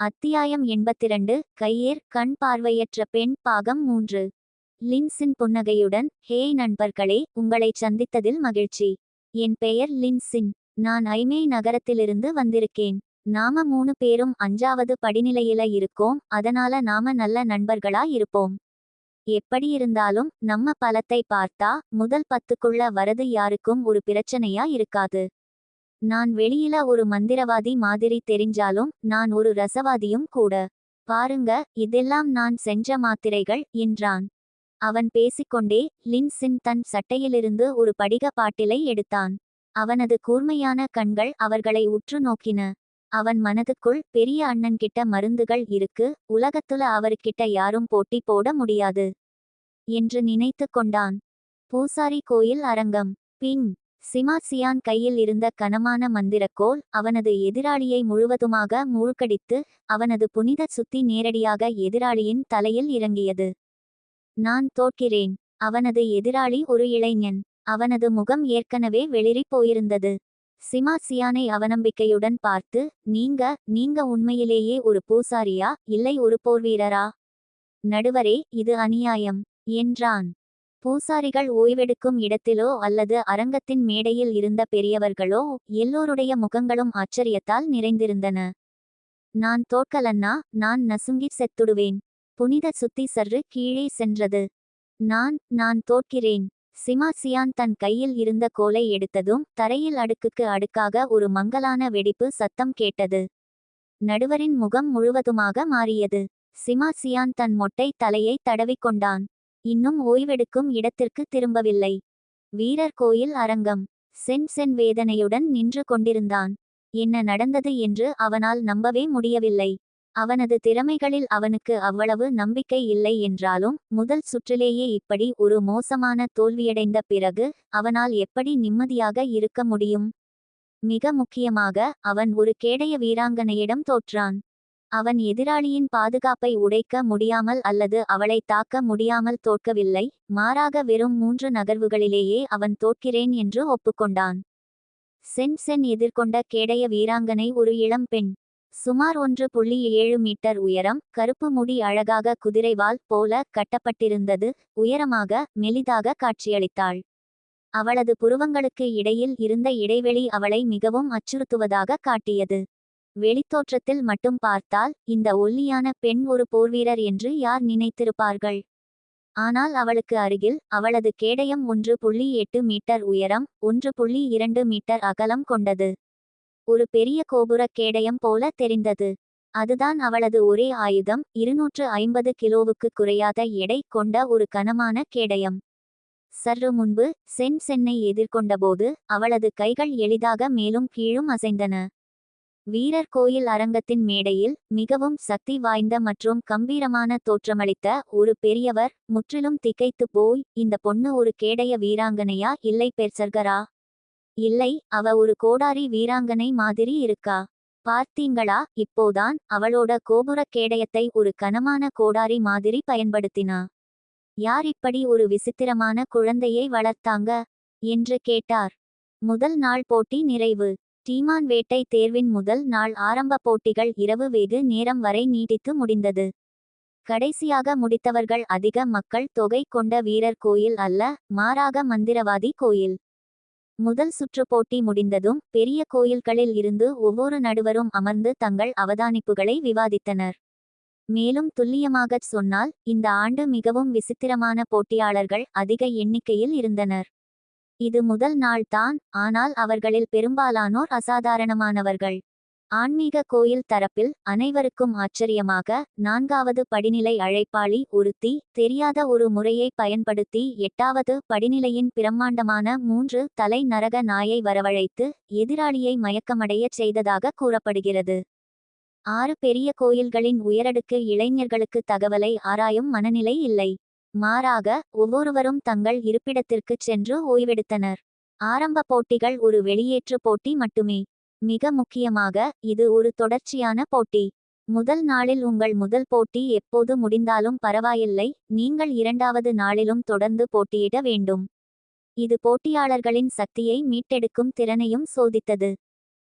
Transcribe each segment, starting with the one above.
அத்தியாயம் எண்பத்திரண்டு கையேர் கண் பார்வையற்ற பெண் பாகம் மூன்று. லின்சின் புன்னகையுடன் ஹேய் நண்பர்களே உங்களைச் சந்தித்ததில் மகிழ்ச்சி. என் பெயர் லின்சின். நான் ஐமே நகரத்திலிருந்து வந்திருக்கேன். நாம மூணு பேரும் அஞ்சாவது படிநிலையில இருக்கோம். அதனால நாம நல்ல நண்பர்களா இருப்போம். எப்படி இருந்தாலும் நம்ம பலத்தை பார்த்தா முதல் பத்துக்குள்ள வரது யாருக்கும் ஒரு பிரச்சனையா இருக்காது. நான் வெளியில ஒரு மந்திரவாதி மாதிரி தெரிஞ்சாலும் நான் ஒரு ரசவாதியும் கூட. பாருங்க இதெல்லாம் நான் செஞ்ச மாத்திரைகள் என்றான். அவன் பேசிக்கொண்டே லின்சின் தன் சட்டையிலிருந்து ஒரு படிக பாட்டிலை எடுத்தான். அவனது கூர்மையான கண்கள் அவர்களை உற்று நோக்கின. அவன் மனதுக்குள் பெரிய அண்ணன் கிட்ட மருந்துகள் இருக்கு உலகத்துல அவர்கிட்ட யாரும் போட்டி போட முடியாது. என்று நினைத்து கொண்டான் பூசாரி கோயில் அரங்கம். பின் சிமா சியான் கையில் இருந்த கனமான மந்திரக்கோல் அவனது எதிராளியை முழுவதுமாக மூழ்கடித்து அவனது புனித சுத்தி நேரடியாக எதிராளியின் தலையில் இறங்கியது. நான் தோற்கிறேன். அவனது எதிராளி ஒரு இளைஞன். அவனது முகம் ஏற்கனவே வெளிரி போயிருந்தது சிமாசியானை அவநம்பிக்கையுடன் பார்த்து நீங்க நீங்க உண்மையிலேயே ஒரு பூசாரியா? இல்லை ஒரு போர்வீரரா? நடுவரே இது அநியாயம் என்றான். பூசாரிகள் ஓய்வெடுக்கும் இடத்திலோ அல்லது அரங்கத்தின் மேடையில் இருந்த பெரியவர்களோ எல்லோருடைய முகங்களும் ஆச்சரியத்தால் நிறைந்திருந்தன. நான் தோற்கலன்னா நான் நசுங்கி செத்துடுவேன். புனித சுத்தி சற்று கீழே சென்றது. நான் நான் தோற்கிறேன். சிமாசியான் தன் கையில் இருந்த கோலை எடுத்ததும் தரையில் அடுக்குக்கு அடுக்காக ஒரு மங்கலான வெடிப்பு சத்தம் கேட்டது. நடுவரின் முகம் முழுவதுமாக மாறியது. சிமாசியான் தன் மொட்டை தலையை தடவிக்கொண்டான் இன்னும் ஓய்வெடுக்கும் இடத்திற்கு திரும்பவில்லை. வீரர் கோயில் அரங்கம். சென் சென் வேதனையுடன் நின்று கொண்டிருந்தான். என்ன நடந்தது என்று அவனால் நம்பவே முடியவில்லை. அவனது திறமைகளில் அவனுக்கு அவ்வளவு நம்பிக்கை இல்லை என்றாலும் முதல் சுற்றிலேயே இப்படி ஒரு மோசமான தோல்வியடைந்த பிறகு அவனால் எப்படி நிம்மதியாக இருக்க முடியும்? மிக முக்கியமாக அவன் ஒரு கேடய வீராங்கனையிடம் தோற்றான். அவன் எதிராளியின் பாதுகாப்பை உடைக்க முடியாமல் அல்லது அவளை தாக்க முடியாமல் தோற்கவில்லை. மாறாக வெறும் மூன்று நகர்வுகளிலேயே அவன் தோற்கிறேன் என்று ஒப்புக்கொண்டான். சென் சென் எதிர்கொண்ட கேடய வீராங்கனை ஒரு இளம் பெண். சுமார் ஒன்று புள்ளி ஏழு மீட்டர் உயரம் கருப்பு முடி அழகாக குதிரைவால் போல கட்டப்பட்டிருந்தது உயரமாக மெலிதாக காட்சியளித்தாள். அவளது புருவங்களுக்கு இடையில் இருந்த இடைவெளி அவளை மிகவும் அச்சுறுத்துவதாக காட்டியது. வெளித்தோற்றத்தில் மட்டும் பார்த்தால் இந்த ஒல்லியான பெண் ஒரு போர்வீரர் என்று யார் நினைத்திருப்பார்கள்? ஆனால் அவளுக்கு அருகில் அவளது கேடயம் ஒன்று புள்ளி எட்டு மீட்டர் உயரம் ஒன்று புள்ளி இரண்டு மீட்டர் அகலம் கொண்டது. ஒரு பெரிய கோபுர கேடயம் போல தெரிந்தது. அதுதான் அவளது ஒரே ஆயுதம் இருநூற்று ஐம்பது கிலோவுக்கு குறையாத எடை கொண்ட ஒரு கனமான கேடயம். சற்று முன்பு சென் சென்னை எதிர்கொண்டபோது அவளது கைகள் எளிதாக மேலும் கீழும் அசைந்தன. வீரர் கோயில் அரங்கத்தின் மேடையில் மிகவும் சக்தி வாய்ந்த மற்றும் கம்பீரமான தோற்றமளித்த ஒரு பெரியவர் முற்றிலும் திகைத்து போய் இந்த பொண்ணு ஒரு கேடய வீராங்கனையா? இல்லை பெர்சர்கரா? இல்லை அவ ஒரு கோடாரி வீராங்கனை மாதிரி இருக்கா? பார்த்தீங்களா? இப்போதான் அவளோட கோபுர கேடயத்தை ஒரு கனமான கோடாரி மாதிரி பயன்படுத்தினா. யார் இப்படி ஒரு விசித்திரமான குழந்தையை வளர்த்தாங்க? என்று கேட்டார். முதல் நாள் போட்டி நிறைவு. டீமான் வேட்டை தேர்வின் முதல் நாள் ஆரம்ப போட்டிகள் இரவு வெகு நேரம் வரை நீடித்து முடிந்தது. கடைசியாக முடித்தவர்கள் அதிக மக்கள் தொகை கொண்ட வீரர் கோயில் அல்ல மாறாக மந்திரவாதி கோயில். முதல் சுற்று போட்டி முடிந்ததும் பெரிய கோயில்களில் இருந்து ஒவ்வொரு நடுவரும் அமர்ந்து தங்கள் அவதானிப்புகளை விவாதித்தனர். மேலும் துல்லியமாகச் சொன்னால் இந்த ஆண்டு மிகவும் விசித்திரமான போட்டியாளர்கள் அதிக எண்ணிக்கையில் இருந்தனர். இது முதல் நாள்தான் ஆனால் அவர்களில் பெரும்பாலானோர் அசாதாரணமானவர்கள். ஆன்மீக கோயில் தரப்பில் அனைவருக்கும் ஆச்சரியமாக நான்காவது படிநிலை அழைப்பாளி உறுத்தி தெரியாத ஒரு முறையை பயன்படுத்தி எட்டாவது படிநிலையின் பிரம்மாண்டமான மூன்று தலை நரக நாயை வரவழைத்து எதிராளியை மயக்கமடையச் செய்ததாக கூறப்படுகிறது. ஆறு பெரிய கோயில்களின் உயரடுக்கு இளைஞர்களுக்கு தகவலை ஆராயும் மனநிலை இல்லை. மாறாக ஒவ்வொருவரும் தங்கள் இருப்பிடத்திற்குச் சென்று ஓய்வெடுத்தனர். ஆரம்ப போட்டிகள் ஒரு வெளியேற்று போட்டி மட்டுமே. மிக முக்கியமாக இது ஒரு தொடர்ச்சியான போட்டி. முதல் நாளில் உங்கள் முதல் போட்டி எப்போது முடிந்தாலும் பரவாயில்லை நீங்கள் இரண்டாவது நாளிலும் தொடர்ந்து போட்டியிட வேண்டும். இது போட்டியாளர்களின் சக்தியை மீட்டெடுக்கும் திறனையும் சோதித்தது.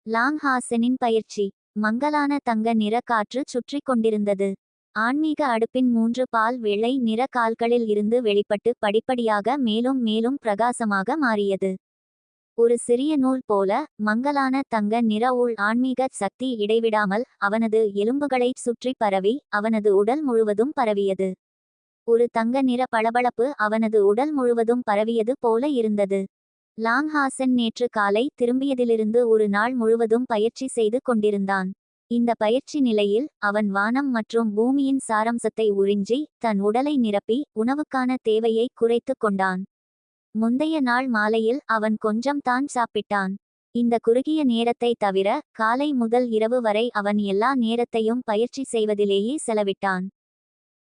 லாங் ஹாசனின் பயிற்சி மங்கலான தங்க நிற காற்று சுற்றி கொண்டிருந்தது. ஆன்மீக அடுப்பின் மூன்று பால் வெள்ளை நிற கால்களில் இருந்து வெளிப்பட்டு படிப்படியாக மேலும் மேலும் பிரகாசமாக மாறியது. ஒரு சிறிய நூல் போல மங்கலான தங்க நிற உள் ஆன்மீக சக்தி இடைவிடாமல் அவனது எலும்புகளைச் சுற்றி பரவி அவனது உடல் முழுவதும் பரவியது. ஒரு தங்க நிற பளபளப்பு அவனது உடல் முழுவதும் பரவியது போல இருந்தது. லாங்ஹாசன் நேற்று காலை திரும்பியதிலிருந்து ஒரு நாள் முழுவதும் பயிற்சி செய்து கொண்டிருந்தான். இந்த பயிற்சி நிலையில் அவன் வானம் மற்றும் பூமியின் சாரம்சத்தை உறிஞ்சி தன் உடலை நிரப்பி உணவுக்கான தேவையை குறைத்து கொண்டான். முந்தைய நாள் மாலையில் அவன் கொஞ்சம் தான் சாப்பிட்டான். இந்த குறுகிய நேரத்தை தவிர காலை முதல் இரவு வரை அவன் எல்லா நேரத்தையும் பயிற்சி செய்வதிலேயே செலவிட்டான்.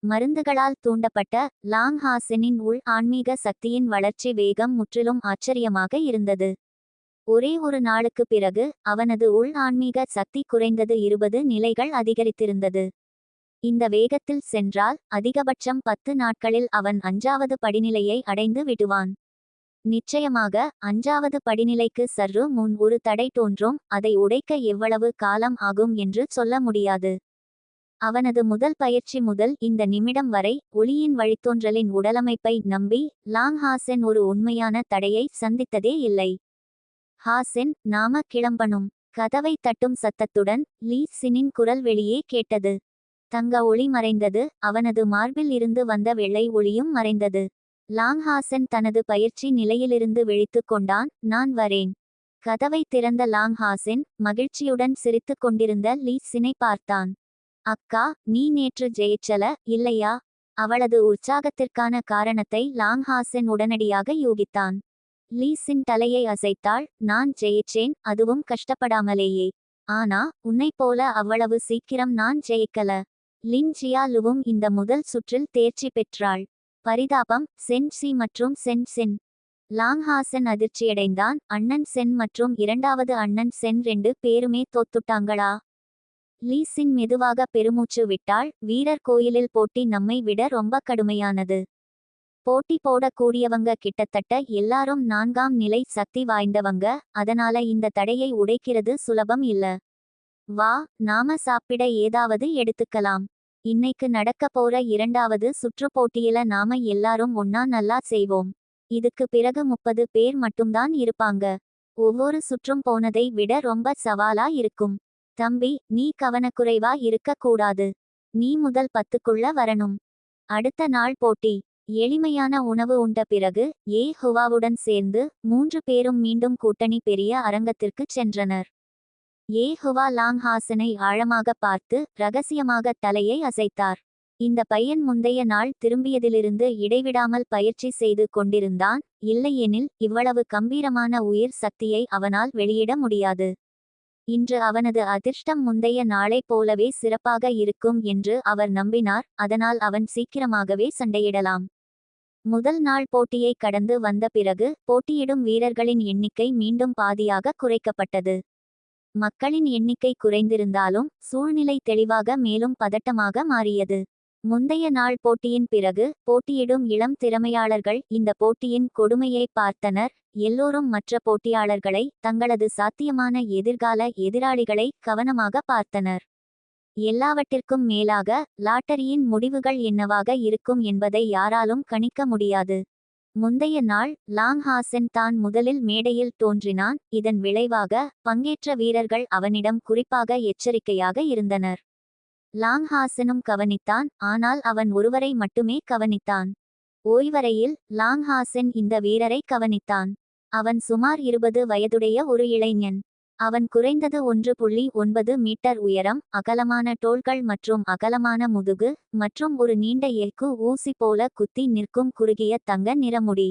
மருந்துகளால் தூண்டப்பட்ட லாங் ஹாசனின் உள் ஆன்மீக சக்தியின் வளர்ச்சி வேகம் முற்றிலும் ஆச்சரியமாக இருந்தது. ஒரே ஒரு நாளுக்கு பிறகு அவனது உள் ஆன்மீக சக்தி குறைந்தது இருபது நிலைகள் அதிகரித்திருந்தது. இந்த வேகத்தில் சென்றால் அதிகபட்சம் பத்து நாட்களில் அவன் அஞ்சாவது படிநிலையை அடைந்து விடுவான். நிச்சயமாக அஞ்சாவது படிநிலைக்கு சற்று முன் ஒரு தடை தோன்றும் அதை உடைக்க எவ்வளவு காலம் ஆகும் என்று சொல்ல முடியாது. அவனது முதல் பயிற்சி முதல் இந்த நிமிடம் வரை ஒளியின் வழித்தோன்றலின் உடலமைப்பை நம்பி லாங் ஹாசன் ஒரு உண்மையான தடையை சந்தித்ததே இல்லை. ஹாசென் நாம கிளம்பணும். கதவை தட்டும் சத்தத்துடன் லீ சினின் குரல் வெளியே கேட்டது. தங்க ஒளி மறைந்தது அவனது மார்பில் இருந்து வந்த வெள்ளை ஒளியும் மறைந்தது. லாங்ஹாசன் தனது பயிற்சி நிலையிலிருந்து விழித்து கொண்டான் நான் வரேன். கதவை திறந்த லாங்ஹாசன் மகிழ்ச்சியுடன் சிரித்துக் கொண்டிருந்த லீ சினை பார்த்தான். அக்கா நீ நேற்று ஜெயிச்சல இல்லையா? அவளது உற்சாகத்திற்கான காரணத்தை லாங்ஹாசன் உடனடியாக யூகித்தான். லீஸின் தலையை அசைத்தாள். நான் ஜெயிச்சேன் அதுவும் கஷ்டப்படாமலேயே. ஆனா உன்னைப் போல அவ்வளவு சீக்கிரம் நான் ஜெயிக்கல லின் ஜியாலுவும் இந்த முதல் சுற்றில் தேர்ச்சி பெற்றாள். பரிதாபம் சென் சி மற்றும் சென் சென் லாங்ஹாசன் அதிர்ச்சியடைந்தான். அண்ணன் சென் மற்றும் இரண்டாவது அண்ணன் சென் ரெண்டு பேருமே தோத்துட்டாங்களா லீசின் மெதுவாக பெருமூச்சு விட்டாள். வீரர் கோயிலில் போட்டி நம்மை விட ரொம்ப கடுமையானது. போட்டி போடக்கூடியவங்க கிட்டத்தட்ட எல்லாரும் நான்காம் நிலை சக்தி வாய்ந்தவங்க அதனால இந்த தடையை உடைக்கிறது சுலபம் இல்ல. வா நாம சாப்பிட ஏதாவது எடுத்துக்கலாம். இன்னைக்கு நடக்க போற இரண்டாவது சுற்று போட்டியில நாம எல்லாரும் ஒன்னா நல்லா செய்வோம். இதுக்கு பிறகு முப்பது பேர் மட்டும்தான் இருப்பாங்க. ஒவ்வொரு சுற்றும் போனதை விட ரொம்ப சவாலா இருக்கும். தம்பி நீ கவனக்குறைவா இருக்க கூடாது நீ முதல் பத்துக்குள்ள வரணும். அடுத்த நாள் போட்டி. எளிமையான உணவு உண்ட பிறகு ஏ ஹுவாவுடன் சேர்ந்து மூன்று பேரும் மீண்டும் கூட்டணி பெரிய அரங்கத்திற்குச் சென்றனர். ஏ ஹுவா லாங்ஹாசனை ஆழமாக பார்த்து ரகசியமாக தலையை அசைத்தார். இந்த பையன் முந்தைய நாள் திரும்பியதிலிருந்து இடைவிடாமல் பயிற்சி செய்து கொண்டிருந்தான் இல்லையெனில் இவ்வளவு கம்பீரமான உயிர் சக்தியை அவனால் வெளியிட முடியாது. இன்று அவனது அதிர்ஷ்டம் முந்தைய நாளைப் போலவே சிறப்பாக இருக்கும் என்று அவர் நம்பினார் அதனால் அவன் சீக்கிரமாகவே சண்டையிடலாம். முதல் நாள் போட்டியை கடந்து வந்த பிறகு போட்டியிடும் வீரர்களின் எண்ணிக்கை மீண்டும் பாதியாக குறைக்கப்பட்டது. மக்களின் எண்ணிக்கை குறைந்திருந்தாலும் சூழ்நிலை தெளிவாக மேலும் பதட்டமாக மாறியது. முந்தைய நாள் போட்டியின் பிறகு போட்டியிடும் இளம் திறமையாளர்கள் இந்த போட்டியின் கொடுமையை பார்த்தனர். எல்லோரும் மற்ற போட்டியாளர்களை தங்களது சாத்தியமான எதிர்கால எதிராளிகளை கவனமாக பார்த்தனர். எல்லாவற்றிற்கும் மேலாக லாட்டரியின் முடிவுகள் என்னவாக இருக்கும் என்பதை யாராலும் கணிக்க முடியாது. முந்தைய நாள் லாங்ஹாசன் தான் முதலில் மேடையில் தோன்றினான். இதன் விளைவாக பங்கேற்ற வீரர்கள் அவனிடம் குறிப்பாக எச்சரிக்கையாக இருந்தனர். லாங்ஹாசனும் கவனித்தான் ஆனால் அவன் ஒருவரை மட்டுமே கவனித்தான். ஓய்வரையில் லாங்ஹாசன் இந்த வீரரை கவனித்தான். அவன் சுமார் இருபது வயதுடைய ஒரு இளைஞன். அவன் குறைந்தது ஒன்று புள்ளி ஒன்பது மீட்டர் உயரம் அகலமான தோள்கள் மற்றும் அகலமான முதுகு மற்றும் ஒரு நீண்ட எஃகு ஊசி போல குத்தி நிற்கும் குறுகிய தங்க நிறமுடி.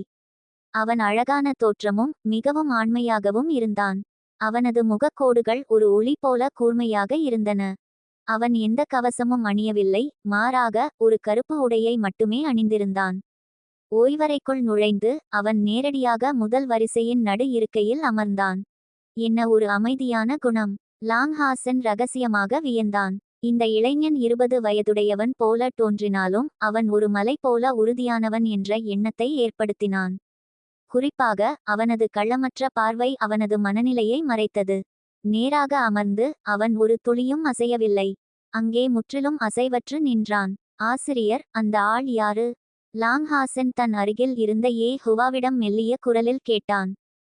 அவன் அழகான தோற்றமும் மிகவும் ஆண்மையாகவும் இருந்தான். அவனது முகக்கோடுகள் ஒரு ஒளி போல கூர்மையாக இருந்தன. அவன் எந்த கவசமும் அணியவில்லை மாறாக ஒரு கருப்பு உடையை மட்டுமே அணிந்திருந்தான். ஓய்வறைக்குள் நுழைந்து அவன் நேரடியாக முதல் வரிசையின் நடு இருக்கையில் அமர்ந்தான். என்ன ஒரு அமைதியான குணம். லாங்ஹாசன் ரகசியமாக வியந்தான். இந்த இளைஞன் இருபது வயதுடையவன் போல தோன்றினாலும் அவன் ஒரு மலை போல உறுதியானவன் என்ற எண்ணத்தை ஏற்படுத்தினான். குறிப்பாக அவனது கள்ளமற்ற பார்வை அவனது மனநிலையை மறைத்தது. நேராக அமர்ந்து அவன் ஒரு துளியும் அசையவில்லை. அங்கே முற்றிலும் அசைவற்று நின்றான். ஆசிரியர் அந்த ஆள் யாரு? லாங்ஹாசன் தன் அருகில் இருந்த ஏ. ஹுவாவிடம் மெல்லிய குரலில் கேட்டான்.